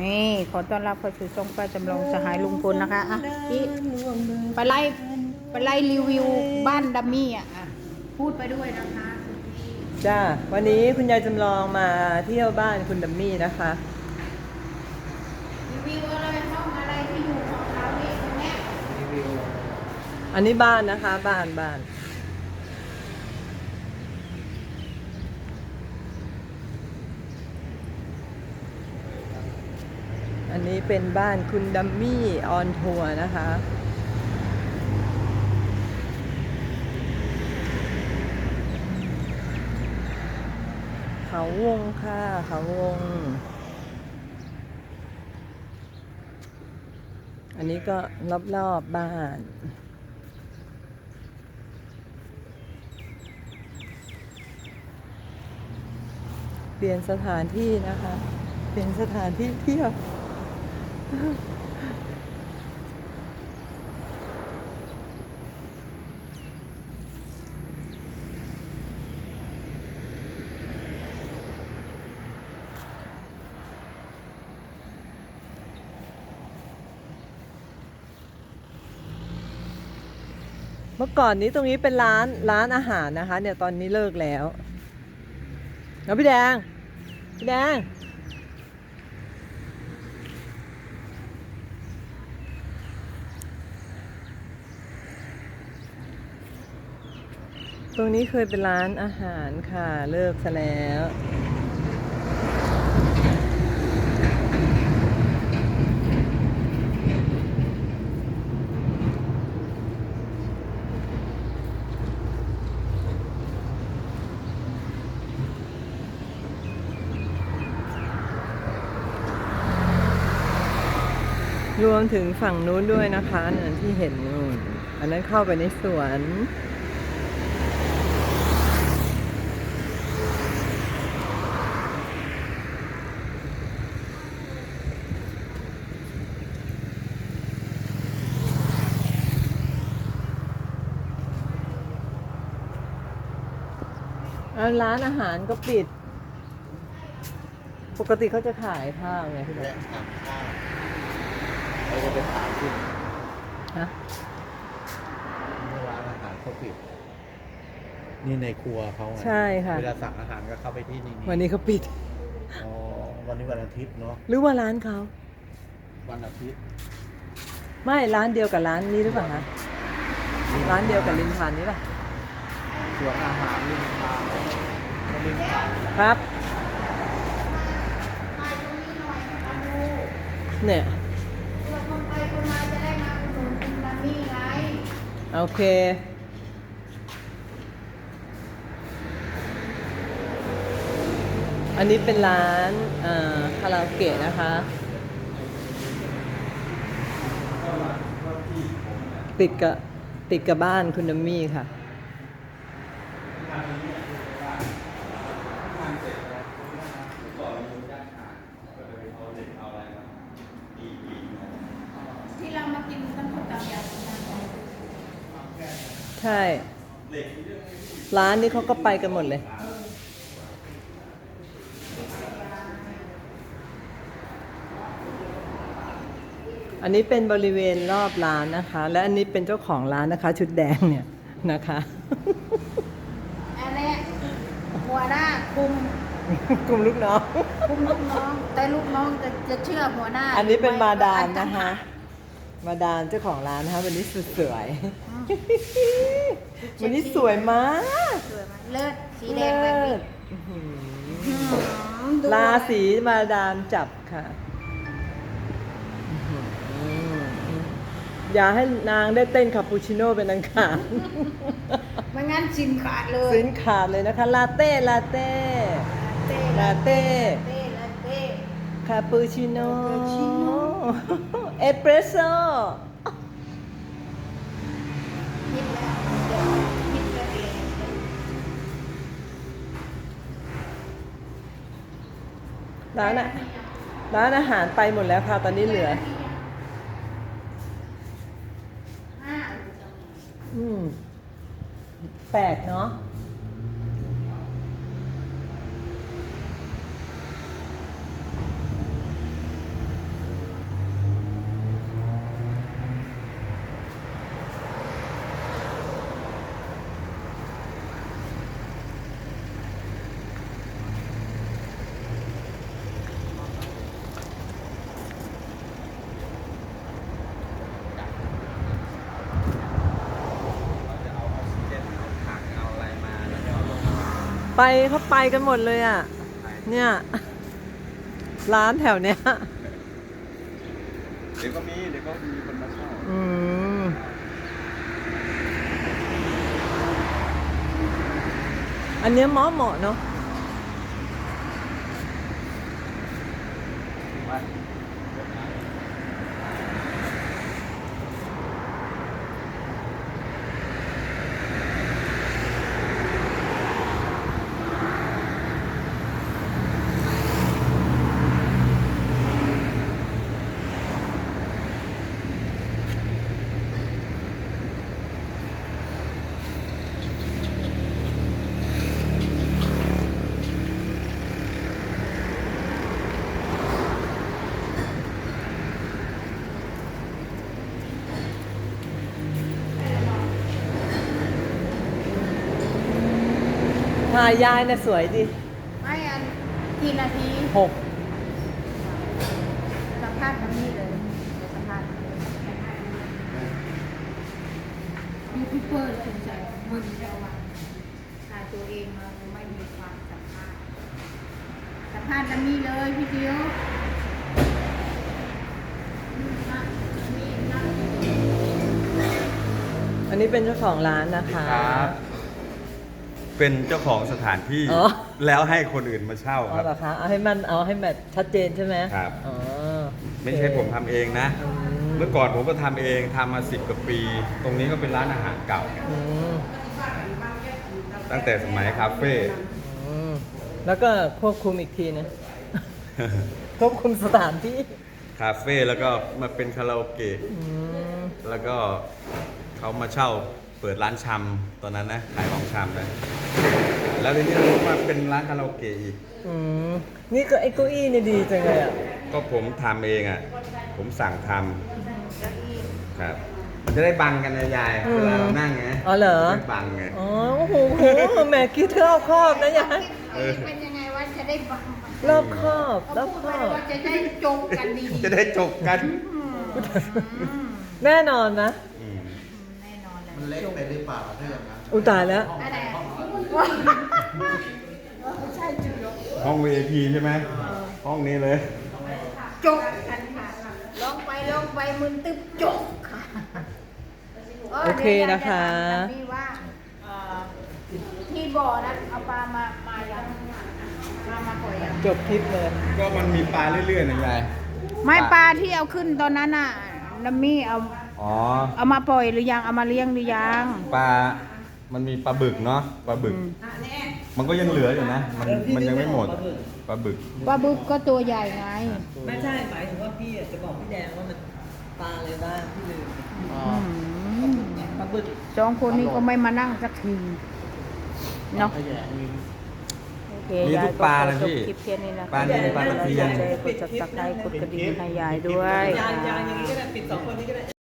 นี่ขอต้อนรับเข้าสู่ช่องป้าจำลองสหายลุงพลนะคะอะพี่ไปไล่ไปไล่รีวิวบ้านดัมมี่อะอะพูดไปด้วยนะคะ จ้า วันนี้คุณยายจำลองมาเที่ยวบ้านคุณดัมมี่นะคะ รีวิวอะไรห้องอะไรที่อยู่ของเรานี่ตรงเนี้ย อันนี้บ้านนะคะ บ้านบ้าน อันนี้เป็นบ้านคุณดัมมี่ออนทัวร์นะคะ เขาวงค่ะ เขาวง อันนี้ก็รอบๆบบ้านเปลี่ยนสถานที่นะคะ เปลี่ยนสถานที่เที่ยว เมื่อก่อนนี้ตรงนี้เป็นร้านร้านอาหารนะคะ เนี่ยตอนนี้เลิกแล้วแล้วพี่แดง พี่แดง ตรงนี้เคยเป็นร้านอาหารค่ะเลิกซะแล้วรวมถึงฝั่งนู้นด้วยนะคะนี่ยที่เห็นนู่นอันนั้นเข้าไปในสวน ร้านอาหารก็ปิด ปกติเขาจะขายข้าวไงพี่แดและงถามข้าวเราจะไปถามคุณฮะเมื่อร้านอาหารเขาปิด นี่ในครัวเขาไงใช่ค่ะ เวลาสั่งอาหารก็เข้าไปที่นี่วันนี้เขาปิด อ๋อวันนี้วันอาทิตย์เนาะหรือว่าร้านเขาวันอาทิตย์ไม่ร้านเดียวกับร้านนี้หรือเปล่าคะร้านเดียวกับลินทานนี่ป่ะส่วนอาหารริมทางริมทาง ครับ เนี่ยโอเคอันนี้เป็นร้านคาราโอเกะนะคะ ติดกับติดกับบ้านคุณนัมมี่ค่ะ ที่เรามากินน้ำผุดตับยาสีน้ำ ใช่ ร้านนี้เขาก็ไปกันหมดเลย อันนี้เป็นบริเวณรอบร้านนะคะ และอันนี้เป็นเจ้าของร้านนะคะ ชุดแดงเนี่ยนะคะอันเนี้ยหัวหน้าคุมกลุ่มลูกน้อง คุมลูกน้อง แต่ลูกน้องจะจะเชื่อหัวหน้าอันนี้เป็นมาดามอันะคะ มาดามเจ้าของร้านนะคะวันนี้สุดสวย วันนี้สวยมากสวยไหมเลิศสีแดเลิงแบบนี้ศอื้อหืออืมดูราศีมาดามจับค่ะอย่าให้นางได้เต้นคาปูชิโน่เป็นอันขาดไม่งั้นชิมขาดเลยสินขาดเลยนะคะ ลาเต้ ลาเต้ลาเต้ เต้ลาเต้ คาปูชิโน่คาปูชิโน่ เอสเปรสโซ่ คิดแล้วคิดแล้วเอง ร้านอะร้านอาหารไปหมดแล้วค่ะ ตอนนี้เหลือ อืมแปลกเนาะ ไปเขาไปกันหมดเลยอะ เนี่ย ร้านแถวเนี้ย เดี๋ยวก็มี เดี๋ยวก็มีคนมาเช่าอืม อันเนี้ยเหมาะเหมาะเนาะถ่า ยยายน่ะสวยดิไม่อันกี่นาทีหกสัมภาษณ์ทั้งนี้เลยเดี๋ยวสัมภาษณ์ยูทูบเบอร์สงสัยมึนแล้วอะถ่ายตัวเองมาไม่มีความสัมภาษณ์สัมภาษณ์ทั้งนี้เลยพี่เดียวนั่งนี่นั่งอันนี้เป็นเจ้าของร้านนะคะ ครับ เป็นเจ้าของสถานที่ อ๋อ แล้วให้คนอื่นมาเช่าเอาครับ เหรอคะเอาให้มันเอาให้แบบชัดเจนใช่ไหมครับ อ๋อไม่ใช่ผมทำเองนะ อืมเมื่อก่อนผมก็ทำเองทำมาสิบกว่าปี ตรงนี้ก็เป็นร้านอาหารเก่า อืมตั้งแต่สมัยคาเฟ่ อืมแล้วก็ควบคุมอีกทีนะ ควบคุมสถานที่คาเฟ่แล้วก็มาเป็นคาราโอเกะ อืมแล้วก็เขามาเช่า เปิดร้านชำตอนนั้นนะขายของชำนะแล้วทีนี้ผมมาเป็นร้านคาราโอเกะอีก อืมนี่ก็ไอ้เก้าอี้นี่ดีจังเลยอะ ก็ผมทำเองอะ ผมสั่งทำครับ มันจะได้บังกันนะยายอืมเวลาเรานั่งไงอ๋อเหรอ ไม่บังไง อ๋อโอ้โหโอ้โหแหม่คิดรอบครอบนะยายเออ เป็นยังไงว่าจะได้บังรอบครอบรเราอบพูดครไปอบว่าจะได้จงกันดีๆจะได้จบกันอืมอืมแน่นอนนะ อืม แน่นอนเลย มันเล็กไปหรือเปล่าถ้าอย่างนั้นอุยตายแล้วอะไรอะห้อง VIP ใช่ไหมห้องนี้เลย จกกันค่ะลองไปลองไปมึนตึบจกค่ะโอเคนะคะ เดี๋ยวอยากจถามพี่ว่าเอ่อที่บ่อนั้นเอาปลามามายังมามาปล่อยยังจบคลิปเลย ก็มันมีปลาเรื่อยๆนะยายไม่ปลาที่เอาขึ้นตอนนั้นน่ะนัมมี่เอา อ๋อ เอามาปล่อยหรือยัง เอามาเลี้ยงหรือยัง ปลา มันมีปลาบึกเนาะ ปลาบึกอืมมันก็ยังเหลืออยู่นะ มันมันยังไม่หมด ปลาบึก ปลาบึกก็ตัวใหญ่ไง ไม่ใช่หมายถึงว่าพี่อะจะบอกพี่แดงว่ามันปลาอะไรบ้างพี่ลืมอืมปลาบึกสองคนนี้ก็ไม่มานั่งสักทีเนาะ ขยะมี โอเคมีทุกปลาเลยยยก็ขอจบพี่คลิปแค่นี้นะปลานิลปลาตะเพียน กดแชร์กดซับสไครต์กดกระดิ่งให้ยายด้วย ยางค่ะยางอย่างนี้ก็ได้ปิดสองคนนี้ก็ได้